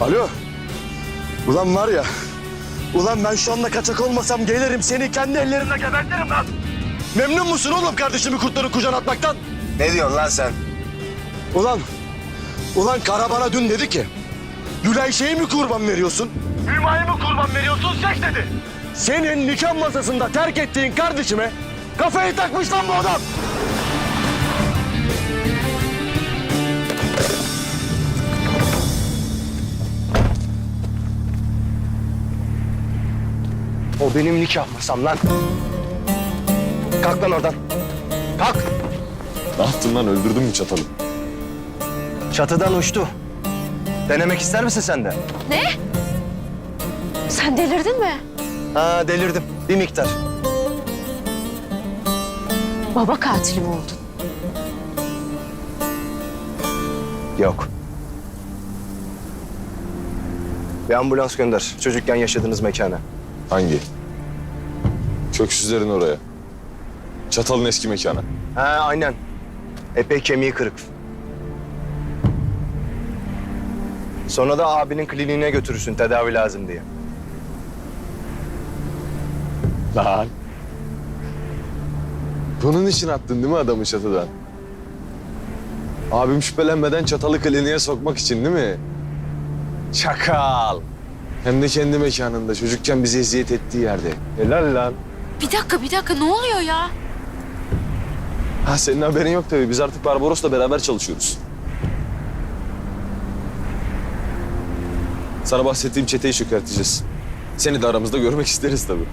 Alo. Ulan var ya. Ulan ben şu anda kaçak olmasam gelirim seni kendi ellerimle gebertirim lan. Memnun musun oğlum kardeşimi kurtların kucağına atmaktan? Ne diyorsun lan sen? Ulan, ulan Kara bana dün dedi ki... Gülay şeyi mi kurban veriyorsun? Hümayı mı kurban veriyorsun sek dedi. Senin nikah masasında terk ettiğin kardeşime kafayı takmış lan bu adam. O benim nikah masam lan. Kalk lan oradan. Kalk. Ne yaptın lan öldürdün mü çatalı? Çatıdan uçtu. Denemek ister misin sen de? Ne? Sen delirdin mi? Ha delirdim. Bir miktar. Baba katili mi oldun? Yok. Bir ambulans gönder. Çocukken yaşadığınız mekana. Hangi? Köksüzlerin oraya. Çatalın eski mekanı. Ha aynen. Epey kemiği kırık. Sonra da abinin kliniğine götürürsün tedavi lazım diye. Lan. Bunun için attın değil mi adamı çatıdan? Abim şüphelenmeden çatalı kliniğe sokmak için değil mi? Çakal. Hem de kendi mekanında çocukken bize eziyet ettiği yerde. Helal lan. Bir dakika bir dakika ne oluyor ya? Ha senin haberin yok tabii. Biz artık Barbaros'la beraber çalışıyoruz. Sana bahsettiğim çeteyi çökerteceğiz. Seni de aramızda görmek isteriz tabii.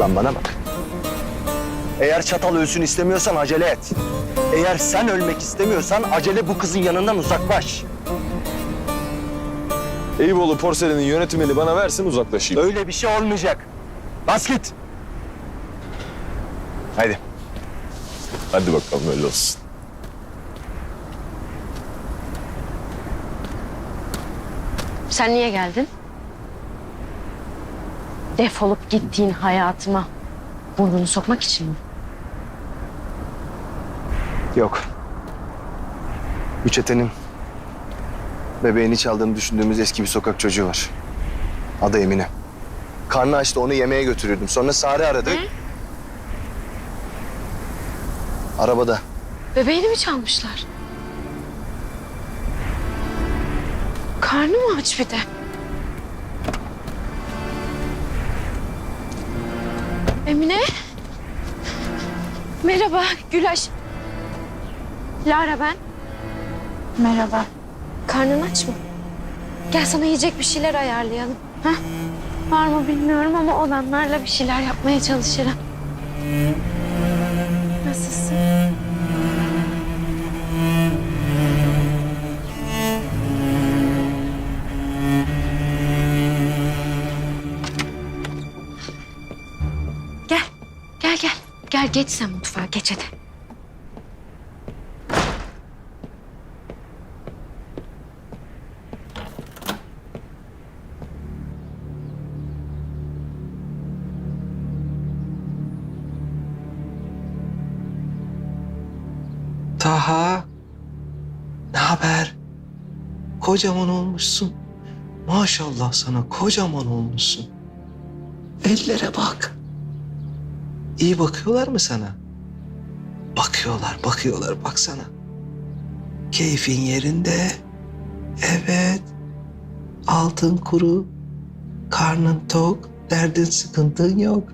Lan bana bak. Eğer çatal ölsün istemiyorsan acele et. Eğer sen ölmek istemiyorsan acele bu kızın yanından uzaklaş. Eyüboğlu Porselen'in yönetimini bana versin uzaklaşayım. Öyle bir şey olmayacak. Bas git. Haydi. Hadi bakalım öyle olsun. Sen niye geldin? Defolup gittiğin hayatıma burnunu sokmak için mi? Yok. Bu çetenin bebeğini çaldığını düşündüğümüz eski bir sokak çocuğu var. Adı Emine. Karnı açtı onu yemeğe götürüyordum. Sonra Sare aradı. Arabada. Bebeğini mi çalmışlar? Karnı mı aç bir de? Emine. Merhaba Gülaş. Lara ben. Merhaba. Karnın aç mı? Gel sana yiyecek bir şeyler ayarlayalım. Heh. Var mı bilmiyorum ama olanlarla bir şeyler yapmaya çalışırım. Nasılsın? Gel. Gel gel. Gel geç sen mutfağa geç hadi. Taha. Ne haber? Kocaman olmuşsun. Maşallah sana kocaman olmuşsun. Ellere bak. İyi bakıyorlar mı sana? Bakıyorlar, bakıyorlar baksana. Keyfin yerinde. Evet. Altın kuru. Karnın tok. Derdin sıkıntın yok.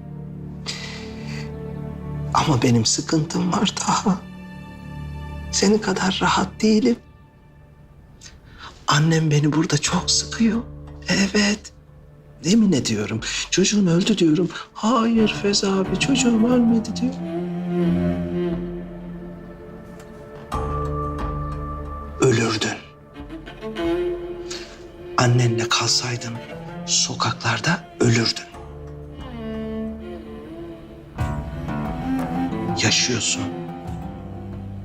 Ama benim sıkıntım var Taha. Senin kadar rahat değilim. Annem beni burada çok sıkıyor. Evet. Yemin ediyorum. Çocuğun öldü diyorum. Hayır Feza abi çocuğum ölmedi diyor. Ölürdün. Annenle kalsaydın sokaklarda ölürdün. Yaşıyorsun.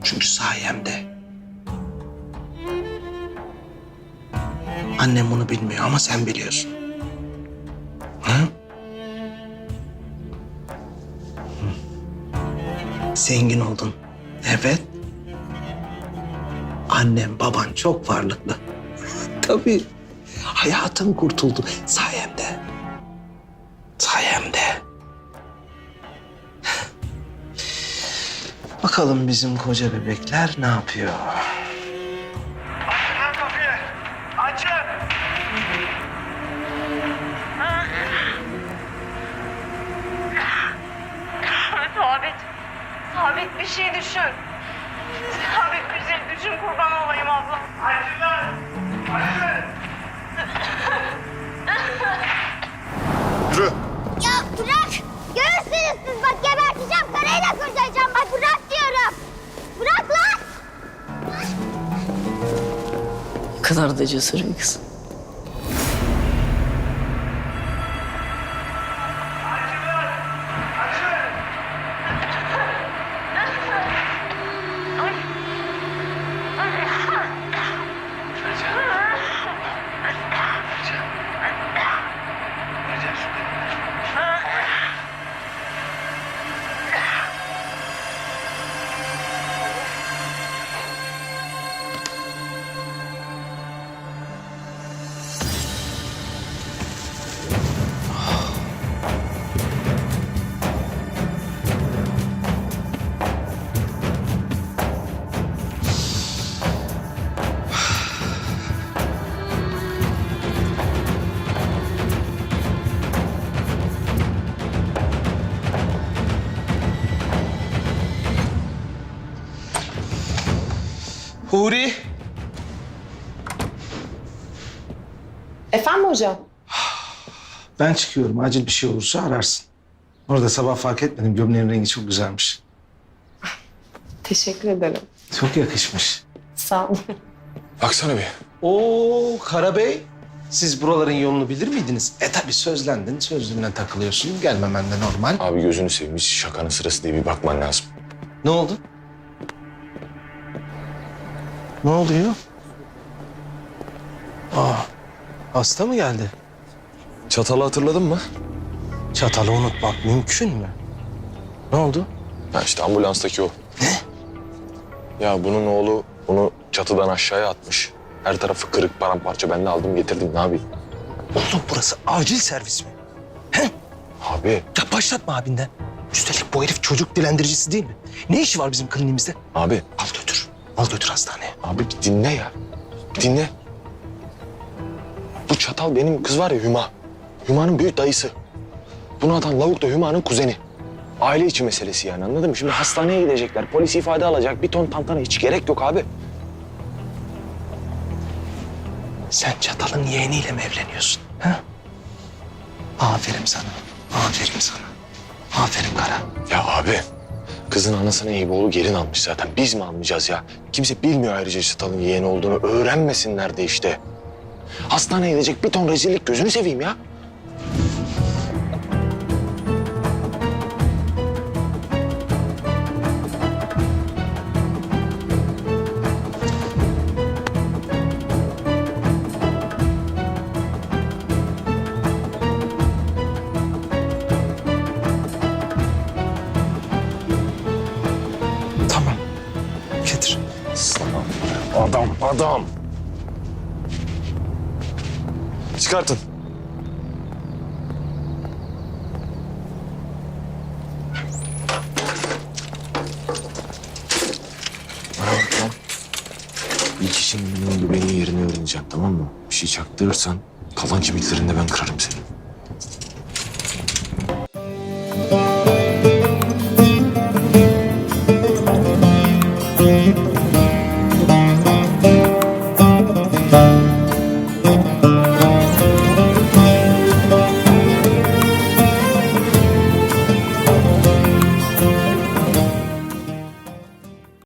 Çünkü sayemde. Annem bunu bilmiyor ama sen biliyorsun. Hı? Zengin oldun. Evet. annem baban çok varlıklı. Tabii hayatın kurtuldu sayemde. Sayemde. Bakalım bizim koca bebekler ne yapıyor? Açın kapıyı. Açın. Sabit. Sabit bir şey düşün. Sabit bir şey düşün kurban olayım abla. Açın lan. Açın. Yürü. Ya bırak! Görürsünüz siz bak geberteceğim, karayla kurtaracağım Ne kadar da cesur bir kız. Huri. Efendim hocam? Ben çıkıyorum. Acil bir şey olursa ararsın. Orada sabah fark etmedim. Gömleğin rengi çok güzelmiş. Teşekkür ederim. Çok yakışmış. Sağ olun. Baksana bir. Oo Karabey. Siz buraların yolunu bilir miydiniz? E tabii sözlendin. Sözlüğüne takılıyorsun. Gelmemen de normal. Abi gözünü seveyim. hiç Şakanın sırası diye bir bakman lazım. Ne oldu? Ne oluyor? Aa, hasta mı geldi? Çatalı hatırladın mı? Çatalı unutmak mümkün mü? Ne oldu? Ha işte ambulanstaki o. Ne? Ya bunun oğlu bunu çatıdan aşağıya atmış. Her tarafı kırık paramparça. Ben de aldım getirdim. Ne yapayım? Oğlum burası acil servis mi? Abi Ya başlatma abinden. Üstelik bu herif çocuk dilendiricisi değil mi? Ne işi var bizim kliniğimizde? Abi, Al götür. Al götür hastaneye. Abi bir dinle ya. Dinle. Bu çatal benim kız var ya Hüma. Hüma'nın büyük dayısı. Bunu atan lavuk da Hüma'nın kuzeni. Aile içi meselesi yani anladın mı? Şimdi hastaneye gidecekler. Polis ifade alacak. Bir ton tantana hiç gerek yok abi. Sen çatalın yeğeniyle mi evleniyorsun? Ha? Aferin sana. Aferin sana. Aferin Kara. Ya abi kızın anasını Eyüboğlu gelin almış zaten. Biz mi almayacağız ya? Kimse bilmiyor ayrıca Çatal'ın yeğeni olduğunu. Öğrenmesinler de işte. Hastaneye gidecek bir ton rezillik gözünü seveyim ya. Adam. Çıkartın. İlk işin bunun güvenliği yerini öğreneceğim tamam mı? Bir şey çaktırırsan kalan kemiklerini de ben kırarım senin.